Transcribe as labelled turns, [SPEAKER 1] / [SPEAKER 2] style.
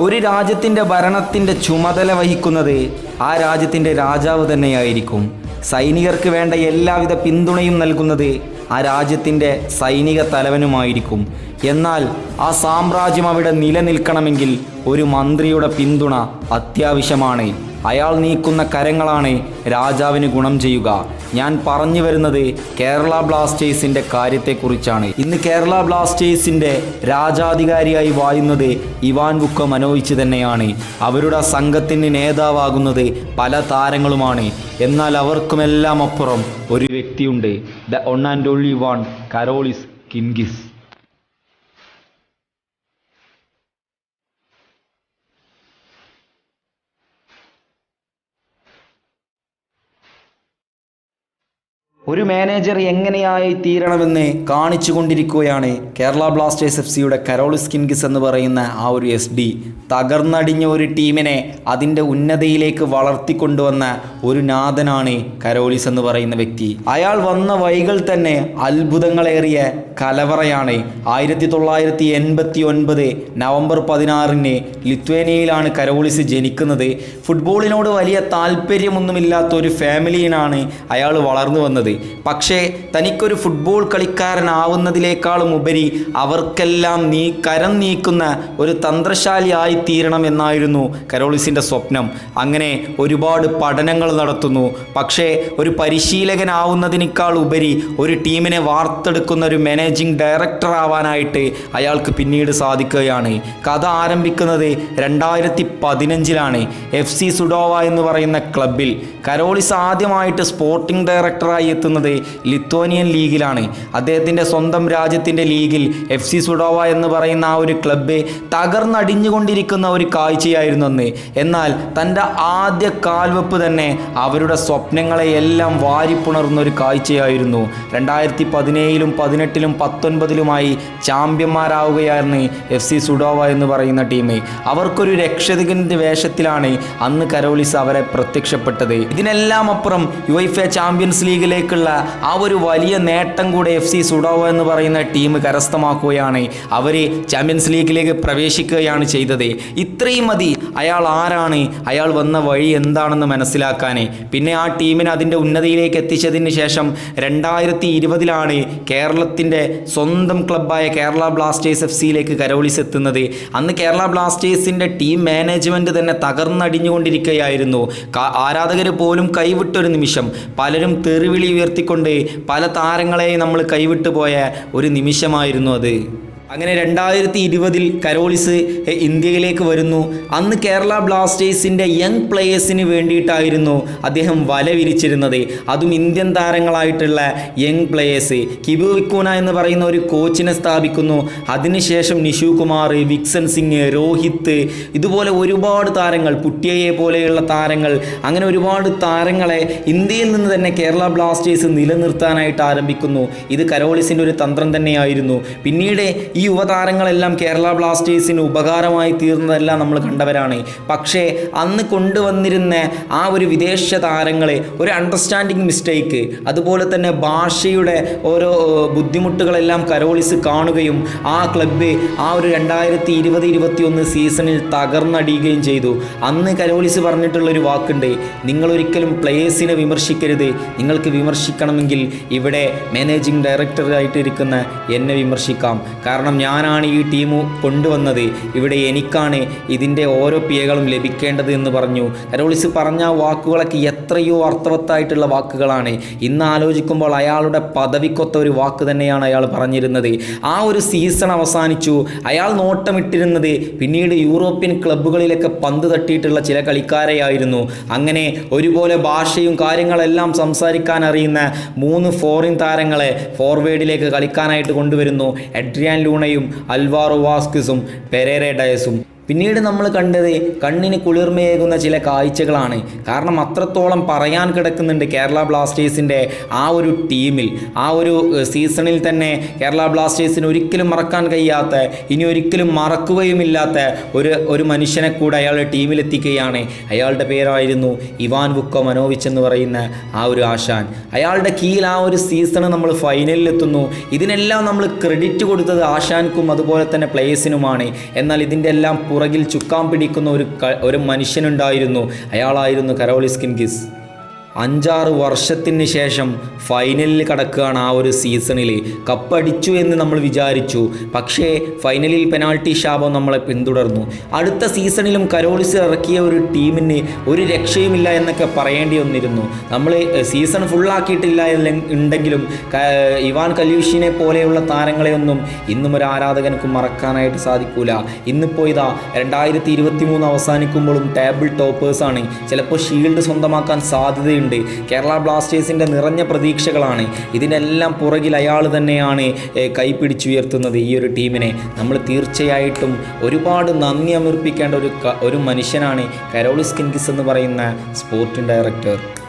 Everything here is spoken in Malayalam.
[SPEAKER 1] ഒരു രാജ്യത്തിന്റെ ഭരണത്തിന്റെ ചുമതല വഹിക്കുന്നത് ആ രാജ്യത്തിന്റെ രാജാവ് തന്നെയായിരിക്കും. സൈനികർക്ക് വേണ്ട എല്ലാവിധ പിന്തുണയും നൽകുന്നത് ആ രാജ്യത്തിന്റെ സൈനിക തലവനുമായിരിക്കും. എന്നാൽ ആ സാമ്രാജ്യം അവിടെ നിലനിൽക്കണമെങ്കിൽ ഒരു മന്ത്രിയുടെ പിന്തുണ അത്യാവശ്യമാണ്. അയാൾ നീക്കുന്ന കരങ്ങളാണ് രാജാവിന് ഗുണം ചെയ്യുക. ഞാൻ പറഞ്ഞു വരുന്നത് കേരള ബ്ലാസ്റ്റേഴ്സിന്റെ കാര്യത്തെക്കുറിച്ചാണ്. ഇന്ന് കേരള ബ്ലാസ്റ്റേഴ്സിന്റെ രാജാധികാരിയായി വായുന്നത് ഇവാൻ ബുക്ക മനോയിച്ച് തന്നെയാണ്. അവരുടെ സംഘത്തിന് നേതാവാകുന്നത് പല താരങ്ങളുമാണ്. എന്നാൽ അവർക്കുമെല്ലാം അപ്പുറം ഒരു വ്യക്തിയുണ്ട്. The one and only one Karolis Skinkys. ഒരു മാനേജർ എങ്ങനെയായി തീരണമെന്ന് കാണിച്ചു കൊണ്ടിരിക്കുകയാണ് കേരള ബ്ലാസ്റ്റേഴ്സ് എഫ് സിയുടെ കരോളിസ് കിൻഗിസ് എന്ന് പറയുന്ന ആ ഒരു എസ് ഡി. തകർന്നടിഞ്ഞ ഒരു ടീമിനെ അതിന്റെ ഉന്നതയിലേക്ക് വളർത്തിക്കൊണ്ടുവന്ന ഒരു നാഥനാണ് കരോളിസ് എന്ന് പറയുന്ന വ്യക്തി. അയാൾ വന്ന വൈകൾ തന്നെ അത്ഭുതങ്ങളേറിയ കലവറയാണ്. ആയിരത്തി തൊള്ളായിരത്തി എൺപത്തി ഒൻപത് നവംബർ പതിനാറിന് ലിത്വേനിയയിലാണ് കരോളിസ് ജനിക്കുന്നത്. ഫുട്ബോളിനോട് വലിയ താല്പര്യമൊന്നുമില്ലാത്ത ഒരു ഫാമിലിയിലാണ് അയാൾ വളർന്നു വന്നത്. പക്ഷേ തനിക്കൊരു ഫുട്ബോൾ കളിക്കാരനാവുന്നതിനേക്കാളും ഉപരി അവർക്കെല്ലാം നീ കരം നീക്കുന്ന ഒരു തന്ത്രശാലിയായി തീരണം എന്നായിരുന്നു കരോളിസിന്റെ സ്വപ്നം. അങ്ങനെ ഒരുപാട് പഠനങ്ങൾ നടത്തുന്നു. പക്ഷേ ഒരു പരിശീലകനാവുന്നതിനേക്കാൾ ഉപരി ഒരു ടീമിനെ വാർത്തെടുക്കുന്ന ഒരു മാനേജിംഗ് ഡയറക്ടർ ആവാനായിട്ട് അയാൾക്ക് പിന്നീട് സാധിക്കുകയാണ്. കഥ ആരംഭിക്കുന്നത് രണ്ടായിരത്തി പതിനഞ്ചിലാണ് എഫ് സി സുഡോവ എന്ന് പറയുന്ന ക്ലബിൽ കരോളിസ് ആദ്യമായിട്ട് സ്പോർട്ടിംഗ് ഡയറക്ടറായി ലിത്വാനിയൻ ലീഗിലാണ്. അദ്ദേഹത്തിന്റെ സ്വന്തം രാജ്യത്തിന്റെ ലീഗിൽ എഫ് സി സുഡോവ എന്ന് പറയുന്ന ആ ഒരു ക്ലബ്ബ് തകർന്നടിഞ്ഞുകൊണ്ടിരിക്കുന്ന ഒരു കാഴ്ചയായിരുന്നു അന്ന്. എന്നാൽ തന്റെ ആദ്യ കാൽവെപ്പ് തന്നെ അവരുടെ സ്വപ്നങ്ങളെ എല്ലാം വാരിപ്പുണർന്ന ഒരു കാഴ്ചയായിരുന്നു. രണ്ടായിരത്തി പതിനേഴിലും പതിനെട്ടിലും പത്തൊൻപതിലുമായി ചാമ്പ്യന്മാരാവുകയായിരുന്നു എഫ് സി സുഡോവ എന്ന് പറയുന്ന ടീം അവർക്കൊരു രക്ഷകന്റെ വേഷത്തിലാണ് അന്ന് കരോളിസ് അവരെ പ്രത്യക്ഷപ്പെട്ടത്. ഇതിനെല്ലാം അപ്പുറം യു ചാമ്പ്യൻസ് എ ചാമ്പ്യൻസ് ആ ഒരു വലിയ നേട്ടം കൂടെ എഫ് സി സുഡോവ എന്ന് പറയുന്ന ടീം കരസ്ഥമാക്കുകയാണ്. അവർ ചാമ്പ്യൻസ് ലീഗിലേക്ക് പ്രവേശിക്കുകയാണ് ചെയ്തത്. ഇത്രയും മതി. അയാൾ ആരാണ്? അയാൾ വന്ന വഴി എന്താണെന്ന് മനസ്സിലാക്കാൻ പിന്നെ ആ ടീമിനെ അതിന്റെ ഉന്നതിയിലേക്ക് എത്തിച്ചതിന് ശേഷം രണ്ടായിരത്തി ഇരുപതിലാണ് കേരളത്തിന്റെ സ്വന്തം ക്ലബ്ബായ കേരള ബ്ലാസ്റ്റേഴ്സ് എഫ് സിയിലേക്ക് കരോളിസ് എത്തുന്നത്. അന്ന് കേരള ബ്ലാസ്റ്റേഴ്സിന്റെ ടീം മാനേജ്മെന്റ് തന്നെ തകർന്നടിഞ്ഞുകൊണ്ടിരിക്കുകയായിരുന്നു. ആരാധകർ പോലും കൈവിട്ടൊരു നിമിഷം. പലരും തെറിവിളി ഉയർത്തിക്കൊണ്ട് പല താരങ്ങളെയും നമ്മൾ കൈവിട്ടു പോയ ഒരു നിമിഷമായിരുന്നു അത്. അങ്ങനെ രണ്ടായിരത്തി ഇരുപതിൽ കരോളിസ് ഇന്ത്യയിലേക്ക് വരുന്നു. അന്ന് കേരള ബ്ലാസ്റ്റേഴ്സിന്റെ യങ് പ്ലേയേഴ്സിന് വേണ്ടിയിട്ടായിരുന്നു അദ്ദേഹം വല വിരിച്ചിരുന്നത്. അതും ഇന്ത്യൻ താരങ്ങളായിട്ടുള്ള യങ് പ്ലേയേഴ്സ്. കിബു വിക്കൂന എന്ന് പറയുന്ന ഒരു കോച്ചിനെ സ്ഥാപിക്കുന്നു. അതിനുശേഷം നിഷു കുമാർ വിക്സൻ സിംഗ് രോഹിത്ത് ഇതുപോലെ ഒരുപാട് താരങ്ങൾ പുട്ടിയയെ പോലെയുള്ള താരങ്ങൾ അങ്ങനെ ഒരുപാട് താരങ്ങളെ ഇന്ത്യയിൽ നിന്ന് തന്നെ കേരള ബ്ലാസ്റ്റേഴ്സ് നിലനിർത്താനായിട്ട് ആരംഭിക്കുന്നു. ഇത് കരോളിസിന്റെ ഒരു തന്ത്രം തന്നെയായിരുന്നു. പിന്നീട് ഈ യുവതാരങ്ങളെല്ലാം കേരള ബ്ലാസ്റ്റേഴ്സിന് ഉപകാരമായി തീർന്നതെല്ലാം നമ്മൾ കണ്ടവരാണ്. പക്ഷേ അന്ന് കൊണ്ടുവന്നിരുന്ന ആ ഒരു വിദേശ താരങ്ങളെ ഒരു അണ്ടർസ്റ്റാൻഡിങ് മിസ്റ്റേക്ക് അതുപോലെ തന്നെ ഭാഷയുടെ ഓരോ ബുദ്ധിമുട്ടുകളെല്ലാം കരോളിസ് കാണുകയും ആ ക്ലബ്ബ് ആ ഒരു രണ്ടായിരത്തി ഇരുപത് ഇരുപത്തിയൊന്ന് സീസണിൽ തകർന്നടിയുകയും ചെയ്തു. അന്ന് കരോളിസ് പറഞ്ഞിട്ടുള്ളൊരു വാക്കുണ്ട് നിങ്ങളൊരിക്കലും പ്ലേയേഴ്സിനെ വിമർശിക്കരുത്. നിങ്ങൾക്ക് വിമർശിക്കണമെങ്കിൽ ഇവിടെ മാനേജിംഗ് ഡയറക്ടറായിട്ടിരിക്കുന്ന എന്നെ വിമർശിക്കാം. കാരണം ഞാനാണ് ഈ ടീം കൊണ്ടുവന്നത്. ഇവിടെ എനിക്കാണ് ഇതിന്റെ ഓരോ പിയകളും ലഭിക്കേണ്ടത് എന്ന് പറഞ്ഞു. കരോളിസ് പറഞ്ഞ വാക്കുകളൊക്കെ എത്രയോ അർത്ഥവത്തായിട്ടുള്ള വാക്കുകളാണ്. ഇന്ന് ആലോചിക്കുമ്പോൾ അയാളുടെ പദവിക്കൊത്ത ഒരു വാക്ക് തന്നെയാണ് അയാൾ പറഞ്ഞിരുന്നത്. ആ ഒരു സീസൺ അവസാനിച്ചു. അയാൾ നോട്ടമിട്ടിരുന്നത് പിന്നീട് യൂറോപ്യൻ ക്ലബ്ബുകളിലൊക്കെ പന്ത് തട്ടിയിട്ടുള്ള ചില കളിക്കാരെയായിരുന്നു. അങ്ങനെ ഒരുപോലെ ഭാഷയും കാര്യങ്ങളെല്ലാം സംസാരിക്കാൻ അറിയുന്ന മൂന്ന് ഫോറിൻ താരങ്ങളെ ഫോർവേഡിലേക്ക് കളിക്കാനായിട്ട് കൊണ്ടുവരുന്നു. എഡ്രിയാൻ ലൂണയും അൽവാറോ വാസ്കിസും പെരേറെ ഡയസും പിന്നീട് നമ്മൾ കണ്ടത് കണ്ണിന് കുളിർമയേകുന്ന ചില കാഴ്ചകളാണ്. കാരണം അത്രത്തോളം പറയാൻ കിടക്കുന്നുണ്ട് കേരള ബ്ലാസ്റ്റേഴ്സിന്റെ ആ ഒരു ടീമിൽ. ആ ഒരു സീസണിൽ തന്നെ കേരള ബ്ലാസ്റ്റേഴ്സിന് ഒരിക്കലും മറക്കാൻ കഴിയാത്ത ഇനി ഒരിക്കലും മറക്കുകയുമില്ലാത്ത ഒരു ഒരു മനുഷ്യനെ കൂടെ അയാളുടെ ടീമിലെത്തിക്കുകയാണ്. അയാളുടെ പേരായിരുന്നു ഇവാൻ ബുക്കോ മനോവിച്ച് എന്ന് പറയുന്ന ആ ഒരു ആശാൻ. അയാളുടെ കീഴിൽ ആ ഒരു സീസണ് നമ്മൾ ഫൈനലിൽ എത്തുന്നു ഇതിനെല്ലാം നമ്മൾ ക്രെഡിറ്റ് കൊടുത്തത് ആശാൻക്കും അതുപോലെ തന്നെ പ്ലേയേഴ്സിനുമാണ്. എന്നാൽ ഇതിന്റെ എല്ലാം പുറകിൽ ചുക്കാൻ പിടിക്കുന്ന ഒരു ഒരു മനുഷ്യനുണ്ടായിരുന്നു. അയാളായിരുന്നു കരോളിസ് കിൻകിസ് അഞ്ചാറ് വർഷത്തിന് ശേഷം ഫൈനലിൽ കടക്കുകയാണ് ആ ഒരു സീസണിൽ കപ്പടിച്ചു എന്ന് നമ്മൾ വിചാരിച്ചു. പക്ഷേ ഫൈനലിൽ പെനാൾട്ടി ശാപം നമ്മളെ പിന്തുടർന്നു. അടുത്ത സീസണിലും കരോളിസ് ഇറക്കിയ ഒരു ടീമിന് ഒരു രക്ഷയുമില്ല എന്നൊക്കെ പറയേണ്ടി വന്നിരുന്നു. നമ്മൾ സീസൺ ഫുള്ളാക്കിയിട്ടില്ല ഉണ്ടെങ്കിലും ഇവാൻ കല്യൂഷിനെ പോലെയുള്ള താരങ്ങളെയൊന്നും ഇന്നും ഒരു ആരാധകനക്കും മറക്കാനായിട്ട് സാധിക്കൂല. ഇന്നിപ്പോൾ ഇതാ രണ്ടായിരത്തി ഇരുപത്തി മൂന്ന് അവസാനിക്കുമ്പോഴും ടേബിൾ ടോപ്പേഴ്സാണ് ചിലപ്പോൾ ഷീൽഡ് സ്വന്തമാക്കാൻ സാധ്യതയുണ്ട്. കേരള ബ്ലാസ്റ്റേഴ്സിന്റെ നിറഞ്ഞ പ്രതീക്ഷകളാണ്. ഇതിനെല്ലാം പുറകിൽ അയാൾ തന്നെയാണ് കൈപ്പിടിച്ചുയർത്തുന്നത് ഈ ഒരു ടീമിനെ. നമ്മൾ തീർച്ചയായിട്ടും ഒരുപാട് നന്ദി അമർപ്പിക്കേണ്ട ഒരു ഒരു മനുഷ്യനാണ് കരോളിസ് കിൻകിസ് എന്ന് പറയുന്ന സ്പോർട്ടിംഗ് ഡയറക്ടർ.